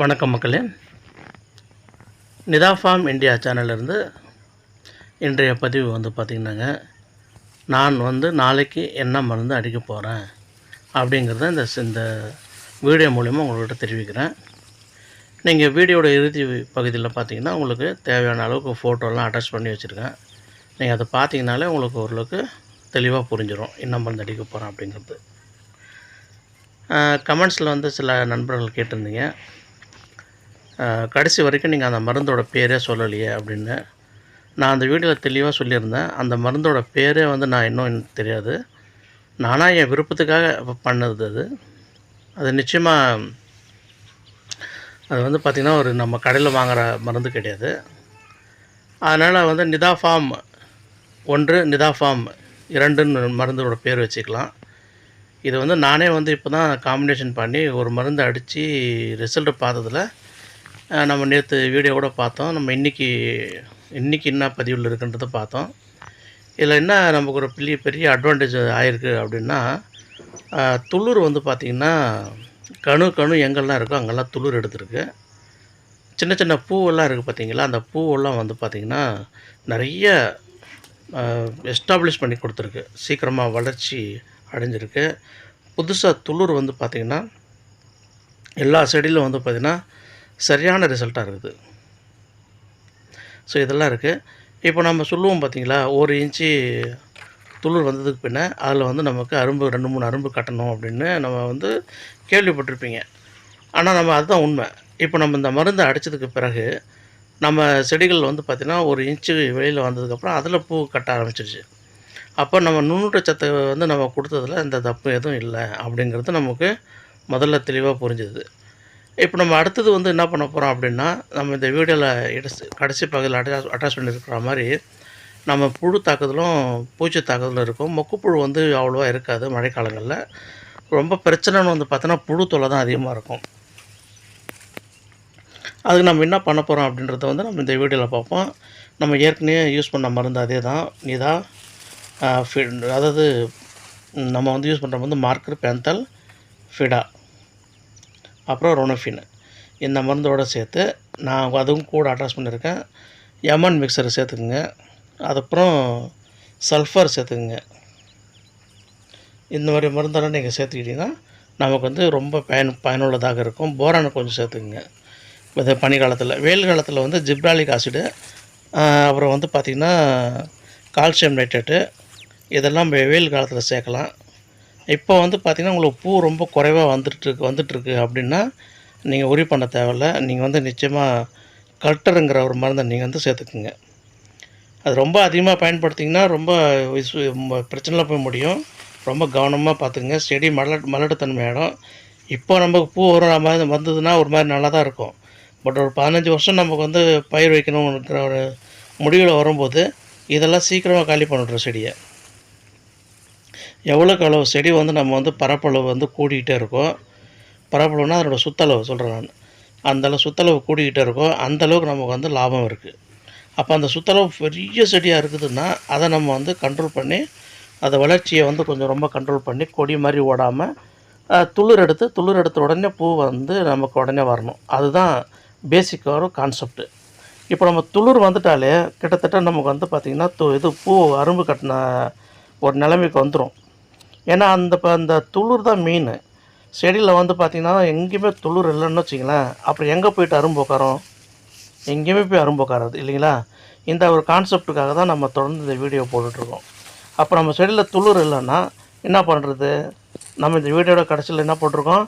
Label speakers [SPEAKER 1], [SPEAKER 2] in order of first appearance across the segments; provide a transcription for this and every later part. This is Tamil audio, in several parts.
[SPEAKER 1] வணக்கம் மக்களே. நிதா ஃபார்ம் இந்தியா சேனல்லேருந்து இன்றைய பதிவு வந்து பார்த்திங்கன்னாங்க நான் வந்து நாளைக்கு என்ன மருந்து அடிக்க போகிறேன் அப்படிங்கிறத இந்த இந்த வீடியோ மூலிமா உங்கள்கிட்ட தெரிவிக்கிறேன். நீங்கள் வீடியோட இறுதி பகுதியில் பார்த்தீங்கன்னா உங்களுக்கு தேவையான அளவுக்கு ஃபோட்டோலாம் அட்டாச் பண்ணி வச்சுருக்கேன். நீங்கள் அதை பார்த்தீங்கனாலே உங்களுக்கு ஓரளவுக்கு தெளிவாக புரிஞ்சிடும் என்ன மருந்து அடிக்க போகிறேன் அப்படிங்கிறது. கமெண்ட்ஸில் வந்து சில நண்பர்கள் கேட்டிருந்தீங்க. கடைசி வரைக்கும் நீங்கள் அந்த மருந்தோட பேரே சொல்லலையே அப்படின்னு நான் அந்த வீடியோவில் தெளிவாக சொல்லியிருந்தேன். அந்த மருந்தோட பேரே வந்து நான் இன்னும் எனக்கு தெரியாது. நானாக என் விருப்பத்துக்காக பண்ணது அது. அது நிச்சயமாக அது வந்து பார்த்திங்கன்னா ஒரு நம்ம கடையில் வாங்குகிற மருந்து கிடையாது. அதனால் வந்து நிதா ஃபார்ம் ஒன்று நிதா ஃபார்ம் இரண்டுன்னு மருந்தோட பேர் வச்சுக்கலாம். இது வந்து நானே வந்து இப்போ தான் காம்பினேஷன் பண்ணி ஒரு மருந்து அடித்து ரிசல்ட்டு பார்த்ததில் நம்ம நேற்று வீடியோ கூட பார்த்தோம். நம்ம இன்றைக்கி இன்றைக்கி என்ன பதிவில் இருக்குன்றதை பார்த்தோம். இதில் என்ன நமக்கு ஒரு பெரிய பெரிய அட்வான்டேஜ் ஆயிருக்கு அப்படின்னா துளுர் துளிர் வந்து பார்த்திங்கன்னா கணு கணு எங்கெல்லாம் இருக்கோ அங்கெல்லாம் துளிர் எடுத்திருக்கு. சின்ன சின்ன பூவெல்லாம் இருக்குது பார்த்திங்களா அந்த பூவெல்லாம் வந்து பார்த்திங்கன்னா நிறைய எஸ்டாப்ளிஷ் பண்ணி கொடுத்துருக்கு. சீக்கிரமாக வளர்ச்சி அடைஞ்சிருக்கு. புதுசாக துளிர் வந்து பார்த்திங்கன்னா எல்லா செடியிலும் வந்து பார்த்திங்கன்னா சரியான ரிசல்ட்டாக இருக்குது. ஸோ இதெல்லாம் இருக்குது இப்போ நம்ம சொல்லுவோம் பார்த்தீங்களா ஒரு இன்ச்சு துளிர் வந்ததுக்கு பின்ன அதில் வந்து நமக்கு அரும்பு ரெண்டு மூணு அரும்பு கட்டணும் அப்படின்னு நம்ம வந்து கேள்விப்பட்டிருப்பீங்க. ஆனால் நம்ம அதுதான் உண்மை. இப்போ நம்ம இந்த மருந்தை அடித்ததுக்கு பிறகு நம்ம செடிகள் வந்து பார்த்திங்கன்னா ஒரு இன்ச்சு வெளியில் வந்ததுக்கப்புறம் அதில் பூ கட்ட ஆரம்பிச்சிருச்சு. அப்போ நம்ம நுண்ணூட்டச்சத்தை வந்து நம்ம கொடுத்ததுல இந்த தப்பு எதுவும் இல்லை அப்படிங்கிறது நமக்கு முதல்ல தெளிவாக புரிஞ்சுது. இப்போ நம்ம அடுத்தது வந்து என்ன பண்ண போகிறோம் அப்படின்னா நம்ம இந்த வீடியோவில் இடஸ் கடைசி பகுதியில் அட்டாச் அட்டாச் பண்ணியிருக்கிற மாதிரி நம்ம புழு தாக்குதலும் பூச்சி தாக்குதலும் இருக்கும். மொக்குப்புழு வந்து அவ்வளோவா இருக்காது மழைக்காலங்களில். ரொம்ப பிரச்சனைன்னு வந்து பார்த்தோன்னா புழு தொல்லை தான் அதிகமாக இருக்கும். அதுக்கு நம்ம என்ன பண்ண போகிறோம் அப்படின்றத வந்து நம்ம இந்த வீடியோவில் பார்ப்போம். நம்ம ஏற்கனவே யூஸ் பண்ண மருந்து அதே தான் நீதா அதாவது நம்ம வந்து யூஸ் பண்ணுற வந்து மார்க்கர் பேந்தல் ஃபிடா. அப்புறம் ரொனஃபின் இந்த மருந்தோடு சேர்த்து நான் அதுவும் கூட அட்டாச் பண்ணியிருக்கேன். எமன் மிக்சர் சேர்த்துக்குங்க. அதுக்கப்புறம் சல்ஃபர் சேர்த்துக்குங்க. இந்த மாதிரி மருந்தெல்லாம் நீங்கள் சேர்த்துக்கிட்டிங்கன்னா நமக்கு வந்து ரொம்ப பயன் பயனுள்ளதாக இருக்கும். போரானை கொஞ்சம் சேர்த்துக்குங்க. இது பனிக்காலத்தில் வெயில் காலத்தில் வந்து ஜிப்ராலிக் ஆசிடு அப்புறம் வந்து பார்த்திங்கன்னா கால்சியம் நைட்ரேட்டு இதெல்லாம் வெயில் காலத்தில் சேர்க்கலாம். இப்போ வந்து பார்த்திங்கன்னா உங்களுக்கு பூ ரொம்ப குறைவாக வந்துட்டுருக்கு வந்துட்டுருக்கு அப்படின்னா நீங்கள் உரி பண்ண தேவையில்ல. நீங்கள் வந்து நிச்சயமாக கல்ட்டருங்கிற ஒரு மருந்தை நீங்கள் வந்து சேர்த்துக்குங்க. அது ரொம்ப அதிகமாக பயன்படுத்திங்கன்னா ரொம்ப ம- பிரச்சனையில் போய் முடியும். ரொம்ப கவனமாக பார்த்துங்க செடி மலட் மலட்டுத்தன்மை ஆகிடும் இப்போ நமக்கு பூ ஒரு மாதிரி வந்ததுன்னா ஒரு மாதிரி நல்லா தான் இருக்கும். பட் ஒரு பதினஞ்சு வருஷம் நமக்கு வந்து பயிர் வைக்கணுங்கிற ஒரு முடிவில் வரும்போது இதெல்லாம் சீக்கிரமாக காலி பண்ணிடுறோம் செடியை. எவ்வளோக்கு அளவு செடி வந்து நம்ம வந்து பரப்பளவு வந்து கூடிக்கிட்டே இருக்கோம் பரப்பளவுனா அதனோட சுத்தளவு சொல்கிறேன் நான். அந்த அளவு சுத்தளவு கூடிக்கிட்டே இருக்கோ அந்த அளவுக்கு நமக்கு வந்து லாபம் இருக்குது அப்போ அந்த சுத்தளவு பெரிய செடியாக இருக்குதுன்னா அதை நம்ம வந்து கண்ட்ரோல் பண்ணி அதை வளர்ச்சியை வந்து கொஞ்சம் ரொம்ப கண்ட்ரோல் பண்ணி கொடி மாதிரி ஓடாமல் துளிர் எடுத்து துளிர் எடுத்த உடனே பூ வந்து நமக்கு உடனே வரணும். அதுதான் பேசிக்காக ஒரு கான்செப்ட்டு இப்போ நம்ம துளிர் வந்துட்டாலே கிட்டத்தட்ட நமக்கு வந்து பார்த்திங்கன்னா இது பூ அரும்பு கட்டின ஒரு நிலைமைக்கு வந்துடும் ஏன்னா அந்த இப்போ அந்த துளிர் தான் மீன் செடியில் வந்து பார்த்திங்கன்னா எங்கேயுமே துளிர் இல்லைன்னு வச்சிங்களேன் அப்புறம் எங்கே போயிட்டு அரும்பு உட்காரோம் எங்கேயுமே போய் அரும்பு உட்காராது இல்லைங்களா? இந்த ஒரு கான்செப்டுக்காக தான் நம்ம தொடர்ந்து இந்த வீடியோ போட்டுட்ருக்கோம். அப்போ நம்ம செடியில் துளிர் இல்லைன்னா என்ன பண்ணுறது நம்ம இந்த வீடியோட கடைசியில் என்ன போட்டிருக்கோம்?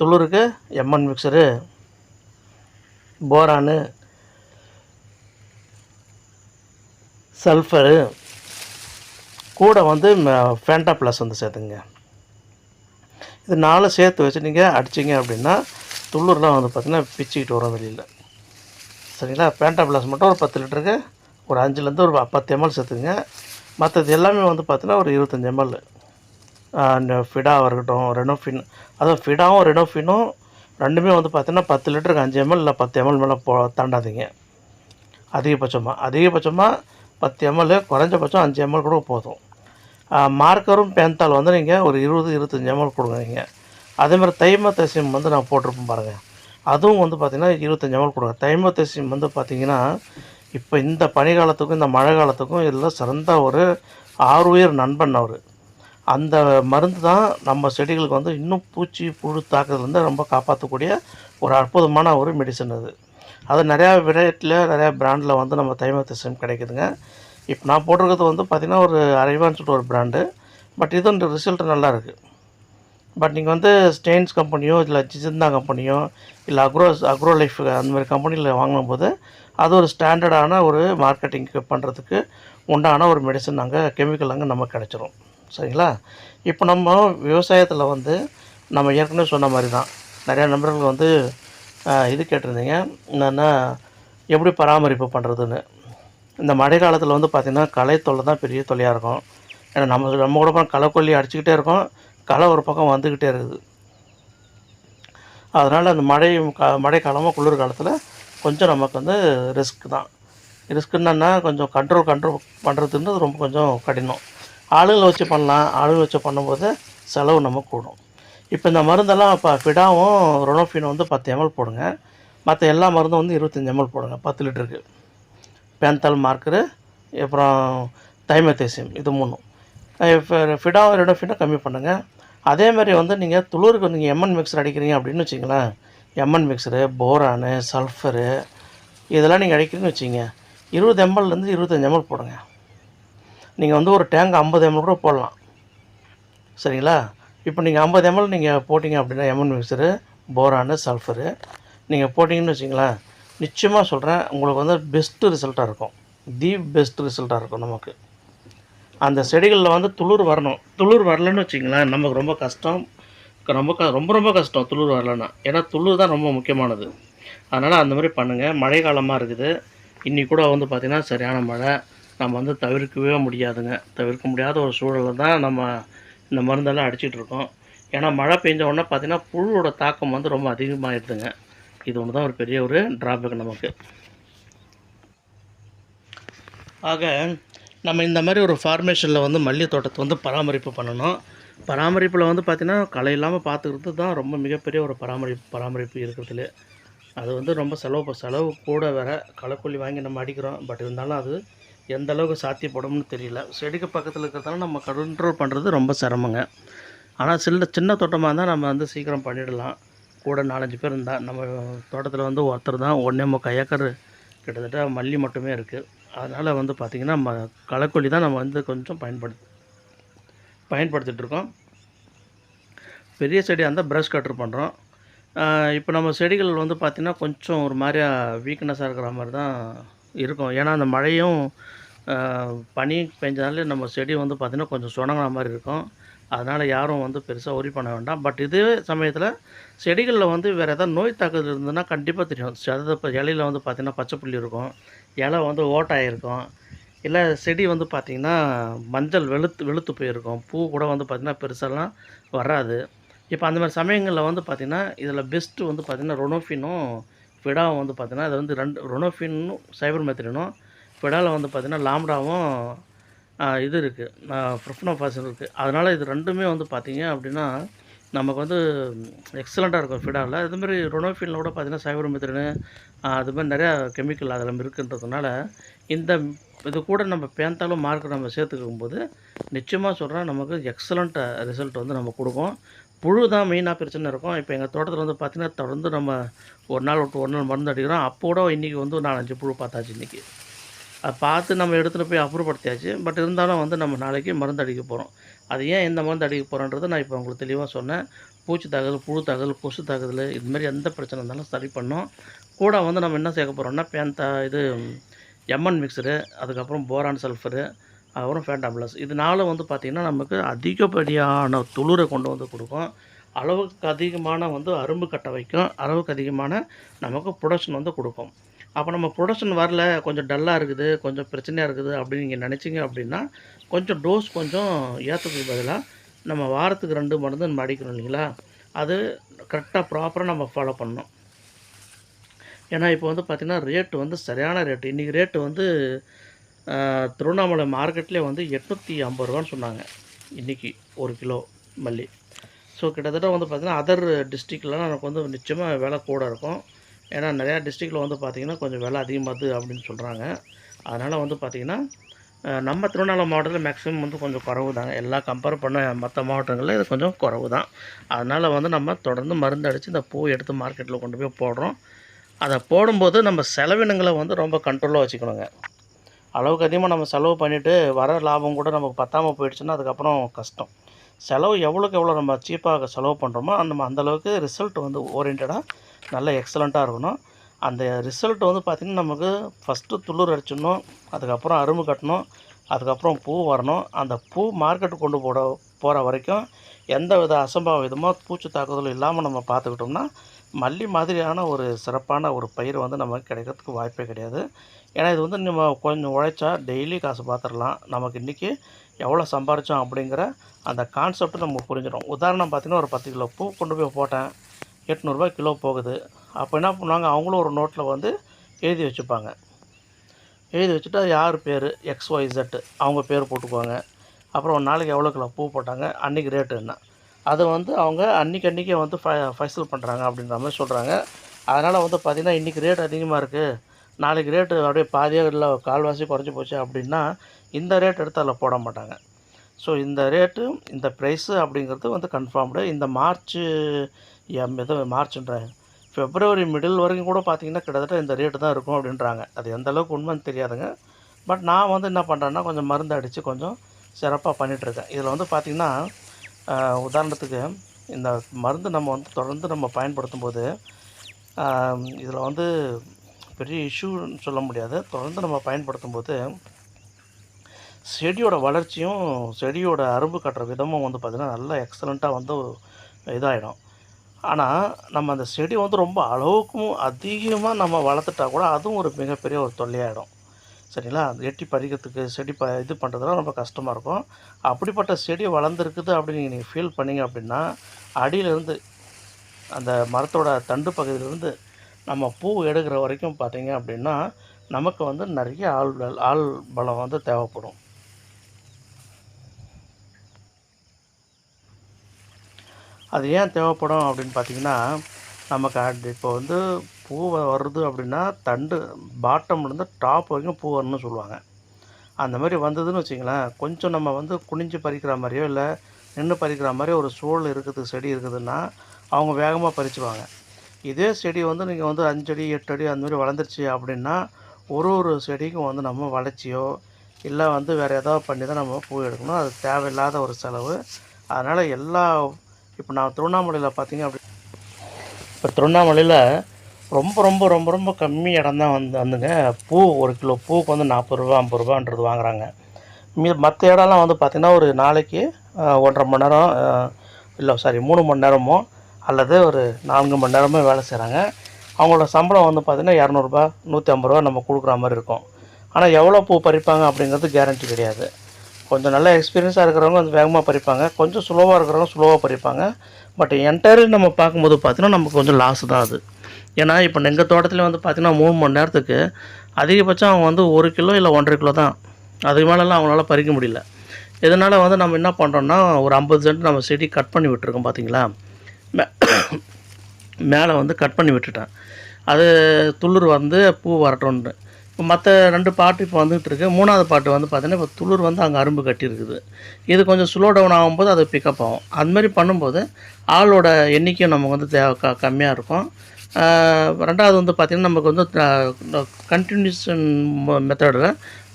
[SPEAKER 1] துளிருக்கு எம்என் மிக்சரு போரானு சல்ஃபரு கூட வந்து ஃபேண்டா ப்ளஸ் வந்து சேர்த்துங்க. இது நாலு சேர்த்து வச்சு நீங்கள் அடிச்சிங்க அப்படின்னா துள்ளூர்லாம் வந்து பார்த்திங்கன்னா பிச்சுக்கிட்டு வரும் வெளியில். சரிங்களா? ஃபேண்டா ப்ளஸ் மட்டும் ஒரு பத்து லிட்டருக்கு ஒரு அஞ்சுலேருந்து ஒரு பத்து எம்எல் சேர்த்துங்க மற்றது எல்லாமே வந்து பார்த்தீங்கன்னா ஒரு இருபத்தஞ்சி எம்எல். ஃபிடாவாக இருக்கட்டும் ரெனோஃபின் அதுவும் ஃபிடாவும் ரெனோஃபினும் ரெண்டுமே வந்து பார்த்திங்கன்னா பத்து லிட்டருக்கு அஞ்சு எம்எல் இல்லை பத்து எம்எல் மேலே போ தாண்டாதீங்க. அதிகபட்சமாக அதிகபட்சமாக பத்து எம்எல் குறைஞ்சபட்சம் அஞ்சு எம்எல் கூட போதும். மார்க்கரும் பேந்தால் வந்து நீங்கள் ஒரு இருபது இருபத்தஞ்சி எம்எல் கொடுங்க. நீங்கள் அதேமாதிரி தைம தசியம் வந்து நான் போட்டிருப்பேன் பாருங்கள் அதுவும் வந்து பார்த்திங்கன்னா இருபத்தஞ்சி எம்எல் கொடுங்க. தைமோத்தேசியம் வந்து பார்த்திங்கன்னா இப்போ இந்த பனிகாலத்துக்கும் இந்த மழை காலத்துக்கும் இதில் சிறந்த ஒரு ஆறுயிர் நண்பன் அவர். அந்த மருந்து தான் நம்ம செடிகளுக்கு வந்து இன்னும் பூச்சி புழு தாக்குறதுலேருந்து ரொம்ப காப்பாற்றக்கூடிய ஒரு அற்புதமான ஒரு மெடிசன் அது. அது நிறையா வெரைட்டியில் நிறையா பிராண்டில் வந்து நம்ம தைமோத்தேசியம் கிடைக்குதுங்க. இப்போ நான் போட்டிருக்கிறது வந்து பார்த்திங்கன்னா ஒரு அரைவான்னு சொல்லிட்டு ஒரு ப்ராண்டு பட் இது இந்த ரிசல்ட் நல்லா இருக்குது பட் நீங்கள் வந்து ஸ்டெயின்ஸ் கம்பெனியோ இல்லை ஜிஜந்தா கம்பெனியோ இல்லை அக்ரோ அக்ரோ லைஃப் அந்த மாதிரி கம்பெனியில் வாங்கும்போது அது ஒரு ஸ்டாண்டர்டான ஒரு மார்க்கெட்டிங் பண்ணுறதுக்கு உண்டான ஒரு மெடிசன் அங்கே கெமிக்கல் அங்கே நமக்கு கிடச்சிரும். சரிங்களா? இப்போ நம்ம விவசாயத்தில் வந்து நம்ம ஏற்கனவே சொன்ன மாதிரி தான் நிறையா நண்பர்கள் வந்து இது கேட்டிருந்தீங்க. என்னென்னா எப்படி பராமரிப்பு பண்ணுறதுன்னு இந்த மழை காலத்தில் வந்து பார்த்திங்கன்னா களை தொல்லை தான் பெரிய தொல்லையாக இருக்கும். ஏன்னா நம்ம நம்ம கூட களை களைக்கொல்லி அடிச்சுக்கிட்டே இருக்கோம். களை ஒரு பக்கம் வந்துக்கிட்டே இருக்குது. அதனால் அந்த மழை கா மழை காலமாக குளிர் காலத்தில் கொஞ்சம் நமக்கு வந்து ரிஸ்க் தான். ரிஸ்க் என்னன்னா கொஞ்சம் கண்ட்ரோல் கண்ட்ரோல் பண்ணுறதுன்றது ரொம்ப கொஞ்சம் கடினம். ஆளுங்களை வச்சு பண்ணலாம். ஆளுங்களை வச்சு பண்ணும்போது செலவு நம்ம கூடும். இப்போ இந்த மருந்தெல்லாம் இப்போ ஃபிடாவும் ரொனோஃபினும் வந்து பத்து எம்எல் போடுங்க. மற்ற எல்லா மருந்தும் வந்து இருபத்தஞ்சி எம்எல் போடுங்க. பத்து லிட்டருக்கு. பேந்தால் மார்க்கரு அப்புறம் தைமத்தேசியம் இது மூணும் ஃபிடா ரெடோஃபினா கம்மி பண்ணுங்கள் அதே மாதிரி வந்து நீங்கள் துளூருக்கு நீங்கள் எம்என் மிக்சர் அடிக்கிறீங்க அப்படின்னு வச்சிங்களேன் எம்என் மிக்சரு போரானு சல்ஃபரு இதெல்லாம் நீங்கள் அடிக்கிறீங்கன்னு வச்சிங்க இருபது எம்எல்லேருந்து இருபத்தஞ்சி எம்எல் போடுங்க. நீங்கள் வந்து ஒரு டேங்க் ஐம்பது எம்எல் கூட போடலாம். சரிங்களா? இப்போ நீங்கள் ஐம்பது எம்எல் நீங்கள் போட்டிங்க அப்படின்னா எம்என் மிக்சரு போரானு சல்ஃபரு நீங்கள் போட்டிங்கன்னு வச்சிங்களேன் நிச்சயமாக சொல்கிறேன் உங்களுக்கு வந்து பெஸ்ட்டு ரிசல்ட்டாக இருக்கும். தி பெஸ்ட் ரிசல்ட்டாக இருக்கும் நமக்கு. அந்த செடிகளில் வந்து துளிர் வரணும். துளிர் வரலன்னு வச்சிங்களேன் நமக்கு ரொம்ப கஷ்டம். ரொம்ப க ரொம்ப ரொம்ப கஷ்டம் துளிர் வரலன்னா. ஏன்னா துளிர் தான் ரொம்ப முக்கியமானது. அதனால் அந்த மாதிரி பண்ணுங்கள் மழை காலமாக இருக்குது. இன்னைக்கு கூட வந்து பார்த்திங்கன்னா சரியான மழை. நம்ம வந்து தவிர்க்கவே முடியாதுங்க. தவிர்க்க முடியாத ஒரு சூழலில் தான் நம்ம இந்த மருந்தெல்லாம் அடிச்சிட்டு இருக்கோம். ஏன்னா மழை பெஞ்ச உடனே பார்த்திங்கன்னா புழுவோட தாக்கம் வந்து ரொம்ப அதிகமாகிடுதுங்க இது ஒன்று தான் ஒரு பெரிய ஒரு ட்ராபேக் நமக்கு. ஆக நம்ம இந்த மாதிரி ஒரு ஃபார்மேஷனில் வந்து மல்லிகை தோட்டத்தை வந்து பராமரிப்பு பண்ணணும். பராமரிப்பில் வந்து பார்த்திங்கன்னா களை இல்லாமல் பார்த்துக்கிறது தான் ரொம்ப மிகப்பெரிய ஒரு பராமரிப்பு பராமரிப்பு இருக்கிறதுல. அது வந்து ரொம்ப செலவு ப- செலவு கூட வேறு. களைக்கொல்லி வாங்கி நம்ம அடிக்கிறோம். பட் இருந்தாலும் அது எந்த அளவுக்கு சாத்தியப்படும்னு தெரியல. செடிக்கு பக்கத்தில் இருக்கிறதால நம்ம கண்ட்ரோல் பண்ணுறது ரொம்ப சிரமங்க. ஆனால் சில்ல சின்ன தோட்டமாக இருந்தால் நம்ம வந்து சீக்கிரம் பண்ணிடலாம். கூட நாலஞ்சு பேர் இருந்தால் நம்ம தோட்டத்தில் வந்து ஒருத்தர் தான் ஒன்றே முக்கால் ஏக்கர் கிட்டத்தட்ட மல்லி மட்டுமே இருக்குது அதனால் வந்து பார்த்திங்கன்னா ம களைக்கொல்லி தான் நம்ம வந்து கொஞ்சம் பயன்படு பயன்படுத்திகிட்ருக்கோம் பெரிய செடியாக இருந்தால் ப்ரஷ் கட்டர் பண்ணுறோம் இப்போ நம்ம செடிகள் வந்து பார்த்திங்கன்னா கொஞ்சம் ஒரு மாதிரியா வீக்னஸாக இருக்கிற மாதிரி தான் இருக்கும். ஏன்னா அந்த மழையும் பனி பெஞ்சனாலே நம்ம செடி வந்து பார்த்திங்கன்னா கொஞ்சம் சுணங்குற மாதிரி இருக்கும். அதனால் யாரும் வந்து பெருசாக ஒரி பண்ண வேண்டாம். பட் இதே சமயத்தில் செடிகளில் வந்து வேறு எதாவது நோய் தாக்குதல் இருந்ததுன்னா கண்டிப்பாக தெரியும். சத இப்போ இலையில வந்து பார்த்திங்கன்னா பச்சை புள்ளி இருக்கும். இலை வந்து ஓட்டாயிருக்கும் இல்லை செடி வந்து பார்த்திங்கன்னா மஞ்சள் வெளுத்து வெளுத்து போயிருக்கும். பூ கூட வந்து பார்த்திங்கன்னா பெருசாலாம் வராது. இப்போ அந்த மாதிரி சமயங்களில் வந்து பார்த்திங்கன்னா இதில் பெஸ்ட்டு வந்து பார்த்திங்கன்னா ரொனோஃபினும் ஃபிடாவும் வந்து பார்த்திங்கன்னா இது வந்து ரெண்டு ரொனோஃபினும் சைபர் மெத்திரினும் ஃபிடாவில் வந்து பார்த்திங்கன்னா லாம்டாவும் இது இருக்குது ப்ரொஃபனோஃபாசன் இருக்குது அதனால் இது ரெண்டுமே வந்து பார்த்திங்க அப்படின்னா நமக்கு வந்து எக்ஸலண்ட்டாக இருக்கும் ஃபிடாவில் இதுமாரி ரொனோஃபினில் கூட பார்த்திங்கன்னா சைபர் அதுமாதிரி அது மாதிரி நிறையா கெமிக்கல் அதில் இருக்குன்றதுனால இந்த இது கூட நம்ம பேந்தாலும் மார்க் நம்ம சேர்த்துக்கும் போது நிச்சயமாக சொல்கிறேன் நமக்கு எக்ஸலண்ட்டாக ரிசல்ட் வந்து நம்ம கொடுக்கும். புழு தான் மெயினாக பிரச்சனை இருக்கும். இப்போ எங்கள் தோட்டத்தில் வந்து பார்த்திங்கன்னா தொடர்ந்து நம்ம ஒரு நாள் விட்டு ஒரு நாள் மருந்து அடிக்கிறோம். அப்போ கூட இன்றைக்கி வந்து நாலஞ்சு புழு பார்த்தாச்சு இன்றைக்கி அதை பார்த்து நம்ம எடுத்துகிட்டு போய் அப்புறப்படுத்தியாச்சு. பட் இருந்தாலும் வந்து நம்ம நாளைக்கு மருந்து அடிக்க போகிறோம் அது ஏன் எந்த மருந்து அடிக்க போகிறோன்றது நான் இப்போ உங்களுக்கு தெளிவாக சொன்னேன். பூச்சி தாக்குதல் புழு தாக்குதல் கொசு தாக்குதல் இது மாதிரி எந்த பிரச்சனை இருந்தாலும் சரி பண்ணோம். கூட வந்து நம்ம என்ன சேர்க்க போகிறோம்னா பேந்தா இது எம்என் மிக்சரு அதுக்கப்புறம் போரான் சல்ஃபரு அப்புறம் ஃபேண்டாப்ளஸ் இது வந்து பார்த்திங்கன்னா நமக்கு அதிகப்படியான துளிரை கொண்டு வந்து கொடுக்கும். அளவுக்கு அதிகமான வந்து அரும்பு கட்ட வைக்கும். அளவுக்கு அதிகமான நமக்கு ப்ரொடக்ஷன் வந்து கொடுக்கும். அப்போ நம்ம ப்ரொடக்ஷன் வரல கொஞ்சம் டல்லாக இருக்குது கொஞ்சம் பிரச்சனையாக இருக்குது அப்படின்னு நீங்கள் நினச்சிங்க அப்படின்னா கொஞ்சம் டோஸ் கொஞ்சம் ஏற்றதுக்கு பதிலாக நம்ம வாரத்துக்கு ரெண்டு மருந்து நம்ம அடிக்கணும் இல்லைங்களா? அது கரெக்டாக ப்ராப்பராக நம்ம ஃபாலோ பண்ணணும். ஏன்னா இப்போ வந்து பார்த்திங்கன்னா ரேட்டு வந்து சரியான ரேட்டு இன்றைக்கி ரேட்டு வந்து திருவண்ணாமலை மார்க்கெட்லேயே வந்து எட்நூற்றி ஐம்பது ரூபான்னு சொன்னாங்க. இன்றைக்கி ஒரு கிலோ மல்லி. ஸோ கிட்டத்தட்ட வந்து பார்த்திங்கன்னா அதர் டிஸ்ட்ரிக்ட்லாம் நமக்கு வந்து நிச்சயமாக விலை கூட இருக்கும். ஏன்னா நிறையா டிஸ்ட்ரிக்டில் வந்து பார்த்திங்கன்னா கொஞ்சம் விலை அதிகமாகுது அப்படின்னு சொல்கிறாங்க அதனால் வந்து பார்த்திங்கன்னா நம்ம திருவண்ணாமலை மாவட்டத்தில் மேக்ஸிமம் வந்து கொஞ்சம் குறவு தாங்க எல்லாம் கம்பேர் பண்ண மற்ற மாவட்டங்களில் இது கொஞ்சம் குறவு தான் அதனால் வந்து நம்ம தொடர்ந்து மருந்து அடித்து இந்த பூ எடுத்து மார்க்கெட்டில் கொண்டு போய் போடுறோம். அதை போடும்போது நம்ம செலவினங்களை வந்து ரொம்ப கண்ட்ரோலாக வச்சுக்கணுங்க. அளவுக்கு அதிகமாக நம்ம செலவு பண்ணிவிட்டு வர லாபம் கூட நமக்கு பத்தாமல் போயிடுச்சுன்னா அதுக்கப்புறம் கஷ்டம். செலவு எவ்வளோக்கு எவ்வளோ நம்ம சீப்பாக செலவு பண்ணுறோமோ நம்ம அந்தளவுக்கு ரிசல்ட் வந்து ஓரியன்டாக நல்ல எக்ஸலண்ட்டாக இருக்கணும். அந்த ரிசல்ட் வந்து பார்த்திங்கன்னா நமக்கு ஃபஸ்ட்டு துளிர் அடிச்சிடணும் அதுக்கப்புறம் அரும்பு கட்டணும் அதுக்கப்புறம் பூ வரணும். அந்த பூ மார்க்கெட்டுக்கு கொண்டு போட போகிற வரைக்கும் எந்த வித அசம்பாவிதமோ பூச்சி தாக்குதலும் இல்லாமல் நம்ம பார்த்துக்கிட்டோம்னா மல்லி மாதிரியான ஒரு சிறப்பான ஒரு பயிர் வந்து நமக்கு கிடைக்கிறதுக்கு வாய்ப்பே கிடையாது. ஏன்னா இது வந்து நம்ம கொஞ்சம் உழைச்சா டெய்லி காசு பார்த்துடலாம் நமக்கு இன்றைக்கி எவ்வளோ சம்பாரித்தோம் அப்படிங்கிற அந்த கான்செப்ட்டு நம்ம புரிஞ்சிடும் உதாரணம் பார்த்திங்கன்னா ஒரு பத்து கிலோ பூ கொண்டு போய் போட்டேன். எட்நூறுபா கிலோ போகுது. அப்போ என்ன பண்ணுவாங்க? அவங்களும் ஒரு நோட்டில் வந்து எழுதி வச்சுப்பாங்க. எழுதி வச்சுட்டா யார் பேர்? X Y Z. அவங்க பேர் போட்டுக்குவாங்க. அப்புறம் ஒரு நாளைக்கு எவ்வளோ கிலோ பூ போட்டாங்க? அன்றைக்கி ரேட்டு என்ன? அதை வந்து அவங்க அன்றைக்கி அன்றைக்கே வந்து ஃபை ஃபைசல் பண்ணுறாங்க அப்படின்ற மாதிரி சொல்கிறாங்க அதனால் வந்து பார்த்திங்கன்னா இன்றைக்கி ரேட் அதிகமாக இருக்குது நாளைக்கு ரேட்டு அப்படியே பாதியாக இல்லை கால்வாசி குறைஞ்சி போச்சு அப்படின்னா இந்த ரேட் எடுத்து அதில் போட மாட்டாங்க. ஸோ இந்த ரேட்டு இந்த ப்ரைஸு அப்படிங்கிறது வந்து கன்ஃபார்ம்டு இந்த மார்ச் எம் எது மார்ச்ன்றாங்க ஃபெப்ரவரி மிடில் வரைக்கும் கூட பார்த்தீங்கன்னா கிட்டத்தட்ட இந்த ரேட்டு தான் இருக்கும் அப்படின்றாங்க. அது எந்த அளவுக்கு உண்மைன்னு தெரியாதுங்க. பட் நான் வந்து என்ன பண்ணுறேன்னா கொஞ்சம் மருந்து அடித்து கொஞ்சம் சிறப்பாக பண்ணிகிட்ருக்கேன் இதில் வந்து பார்த்திங்கன்னா உதாரணத்துக்கு இந்த மருந்து நம்ம வந்து தொடர்ந்து நம்ம பயன்படுத்தும் போது இதில் வந்து பெரிய இஷ்யூன்னு சொல்ல முடியாது. தொடர்ந்து நம்ம பயன்படுத்தும் போது செடியோட வளர்ச்சியும் செடியோட அரும்பு கட்டுற விதமும் வந்து பார்த்திங்கன்னா நல்லா எக்ஸலண்ட்டாக வந்து இதாகிடும் ஆனால் நம்ம அந்த செடி வந்து ரொம்ப அளவுக்கும் அதிகமாக நம்ம வளர்த்துட்டா கூட அதுவும் ஒரு மிகப்பெரிய ஒரு தொல்லையாகிடும் சரிங்களா? அந்த எட்டி பறிக்கிறதுக்கு செடி ப இது பண்ணுறதுலாம் ரொம்ப கஷ்டமாக இருக்கும். அப்படிப்பட்ட செடி வளர்ந்துருக்குது அப்படின்னு நீங்கள் ஃபீல் பண்ணீங்க அப்படின்னா அடியிலேருந்து அந்த மரத்தோட தண்டு பகுதியிலேருந்து நம்ம பூ எடுக்கிற வரைக்கும் பார்த்தீங்க அப்படின்னா நமக்கு வந்து நிறைய ஆள் ஆள் பலம் வந்து தேவைப்படும். அது ஏன் தேவைப்படும் அப்படின்னு பார்த்தீங்கன்னா நமக்கு இப்போ வந்து பூ வருது அப்படின்னா தண்டு பாட்டம்லேருந்து டாப் வரைக்கும் பூ வரணும்னு சொல்லுவாங்க. அந்த மாதிரி வந்ததுன்னு வச்சிங்களேன் கொஞ்சம் நம்ம வந்து குனிஞ்சு பறிக்கிற மாதிரியோ இல்லை நின்று பறிக்கிற மாதிரி ஒரு சூழல் இருக்குது செடி இருக்குதுன்னா அவங்க வேகமாக பறிச்சுவாங்க இதே செடி வந்து நீங்கள் வந்து அஞ்சடி எட்டு அடி அந்த மாதிரி வளர்ந்துருச்சு அப்படின்னா ஒரு ஒரு செடிக்கும் வந்து நம்ம வளர்ச்சியோ இல்லை வந்து வேறு ஏதாவது பண்ணி தான் நம்ம பூ எடுக்கணும். அது தேவையில்லாத ஒரு செலவு. அதனால் எல்லா இப்போ நான் திருவண்ணாமலையில் பார்த்தீங்க அப்படி இப்போ திருவண்ணாமலையில் ரொம்ப ரொம்ப ரொம்ப ரொம்ப கம்மி இடம் தான் வந்து வந்துங்க. பூ ஒரு கிலோ பூவுக்கு வந்து நாற்பது ரூபா ஐம்பது ரூபான்றது வாங்குறாங்க. மீ மற்ற இடம்லாம் வந்து பார்த்திங்கன்னா ஒரு நாளைக்கு ஒன்றரை மணி நேரம் இல்லை சாரி மூணு மணி நேரமோ அல்லது ஒரு நான்கு மணி நேரமோ வேலை செய்கிறாங்க அவங்களோட சம்பளம் வந்து பார்த்திங்கன்னா இரநூறுபா நூற்றி ஐம்பது ரூபா நம்ம கொடுக்குற மாதிரி இருக்கும். ஆனால் எவ்வளோ பூ பறிப்பாங்க அப்படிங்கிறது கேரண்டி கிடையாது. கொஞ்சம் நல்ல எக்ஸ்பீரியன்ஸாக இருக்கிறவங்க வந்து வேகமாக பறிப்பாங்க. கொஞ்சம் ஸ்லோவாக இருக்கிறவங்க ஸ்லோவாக பறிப்பாங்க. பட் என்டையர்லி நம்ம பார்க்கும்போது பார்த்தீங்கன்னா நமக்கு கொஞ்சம் லாஸ் தான் அது. ஏன்னா இப்போ எங்கள் தோட்டத்தில் வந்து பார்த்திங்கன்னா மூணு மணி நேரத்துக்கு அதிகபட்சம் அவங்க வந்து ஒரு கிலோ இல்லை ஒன்றரை கிலோ தான். அதுக்கு மேலெல்லாம் அவங்களால பறிக்க முடியல. இதனால் வந்து நம்ம என்ன பண்ணுறோன்னா ஒரு ஐம்பது சென்ட் நம்ம செடி கட் பண்ணி விட்டுருக்கோம் பார்த்திங்களா மே- மேலே வந்து கட் பண்ணி விட்டுட்டேன். அது துளிர் வந்து பூ வரட்டும்னு. இப்போ மற்ற ரெண்டு பாட்டு இப்போ வந்துகிட்டு இருக்கு. மூணாவது பாட்டு வந்து பார்த்தீங்கன்னா இப்போ துளிர் வந்து அங்கே அரும்பு கட்டியிருக்குது இது கொஞ்சம் ஸ்லோ டவுன் ஆகும்போது அது பிக்கப் ஆகும். அது மாதிரி பண்ணும்போது ஆளோட எண்ணிக்கையும் நமக்கு வந்து தேவை க கம்மியாக இருக்கும். ரெண்டாவது வந்து பார்த்திங்கன்னா நமக்கு வந்து கண்டினியூஷன் மெத்தடில்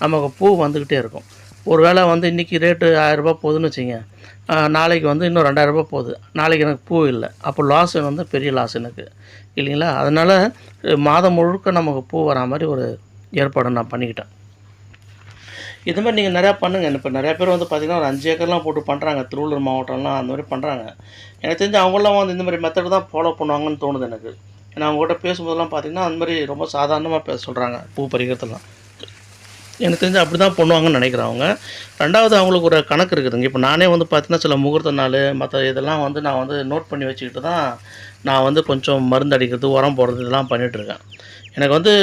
[SPEAKER 1] நமக்கு பூ வந்துக்கிட்டே இருக்கும். ஒரு வேளை வந்து இன்றைக்கி ரேட்டு ஆயிரரூபா போகுதுன்னு வச்சுங்க. நாளைக்கு வந்து இன்னும் ரெண்டாயிரரூபா போகுது. நாளைக்கு எனக்கு பூ இல்லை. அப்போ லாஸ் வந்து பெரிய லாஸ் எனக்கு. இல்லைங்களா? அதனால் மாதம் முழுக்க நமக்கு பூ வரா மாதிரி ஒரு ஏற்பாடு நான் பண்ணிக்கிட்டேன். இது மாதிரி நீங்கள் நிறையா பண்ணுங்கள் இப்போ நிறையா பேர் வந்து பார்த்திங்கன்னா ஒரு அஞ்சு ஏக்கர்லாம் போட்டு பண்ணுறாங்க திருவள்ளூர் மாவட்டம்லாம் அந்த மாதிரி பண்ணுறாங்க எனக்கு தெரிஞ்சு அவங்களாம் வந்து இந்த மாதிரி மெத்தட் தான் ஃபாலோ பண்ணுவாங்கன்னு தோணுது எனக்கு. நான் அவங்ககிட்ட பேசும்போதெல்லாம் பார்த்திங்கன்னா அந்த மாதிரி ரொம்ப சாதாரணமாக பேச சொல்கிறாங்க பூ பறிக்கிறதுலாம். எனக்கு தெரிஞ்சு அப்படி தான் பண்ணுவாங்கன்னு நினைக்கிறேன் அவங்க. ரெண்டாவது அவங்களுக்கு ஒரு கணக்கு இருக்குதுங்க. இப்போ நானே வந்து பார்த்தீங்கன்னா சில முகூர்த்த நாள் மற்ற இதெல்லாம் வந்து நான் வந்து நோட் பண்ணி வச்சுக்கிட்டு தான் நான் வந்து கொஞ்சம் மருந்து அடிக்கிறது உரம் போடுறது இதெல்லாம் பண்ணிகிட்ருக்கேன் எனக்கு வந்து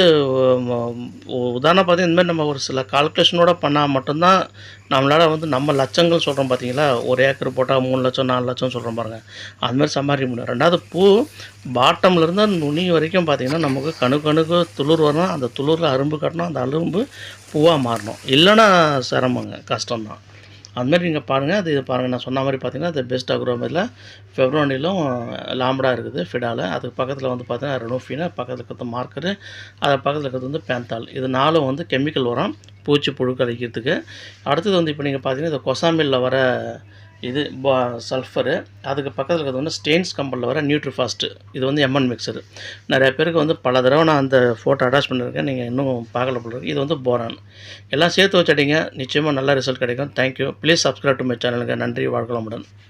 [SPEAKER 1] உதாரணம் பார்த்தீங்கன்னா இந்தமாதிரி நம்ம ஒரு சில கால்குலேஷனோட பண்ணால் மட்டும்தான் நம்மளால் வந்து நம்ம லட்சங்கள் சொல்கிறோம் பார்த்தீங்களா? ஒரு ஏக்கர் போட்டால் மூணு லட்சம் நாலு லட்சம் சொல்கிறோம் பாருங்கள் அதுமாதிரி சம்பாதிக்க முடியும். ரெண்டாவது பூ பாட்டம்லேருந்து நுனி வரைக்கும் பார்த்தீங்கன்னா நமக்கு கணுக்கு கணுக்கு துளிர் வரணும். அந்த துளிரில் அரும்பு கட்டணும். அந்த அரும்பு பூவாக மாறணும். இல்லைன்னா சிரமங்க. கஷ்டம்தான். அதுமாரி நீங்கள் பாருங்கள் அது இது பாருங்கள் நான் சொன்ன மாதிரி பார்த்தீங்கன்னா அது பெஸ்ட் அக்ரோமில் ஃபெப்ரவரியிலும் லாம்படா இருக்குது ஃபிடாவில் அதுக்கு பக்கத்தில் வந்து பார்த்தீங்கன்னா ரெனோஃபினா பக்கத்தில் இருக்கிறது மார்க்கரு அது பக்கத்தில் இருக்கிறது வந்து பேந்தால் இது நாலும் வந்து கெமிக்கல் உரம் பூச்சி புழு கழிக்கிறதுக்கு அடுத்தது வந்து இப்போ நீங்கள் பார்த்தீங்கன்னா இந்த கொசாமில்ல வர இது சல்ஃபரு அதுக்கு பக்கத்தில் இருக்கிறது வந்து ஸ்டெயின்ஸ் கம்பெனியில் வர நியூட்ரிஃபாஸ்ட்டு இது வந்து எம்என் மிக்சரு நிறைய பேருக்கு வந்து பல தடவை நான் அந்த ஃபோட்டோ அட்டாச் பண்ணியிருக்கேன் நீங்கள் இன்னும் பார்க்கல போல இது வந்து போரான் எல்லாம் சேர்த்து வச்சுட்டிங்க. நிச்சயமாக நல்ல ரிசல்ட் கிடைக்கும். Thank you please subscribe to my சேனலுக்கு நன்றி. வாழ்க்கலமுடன்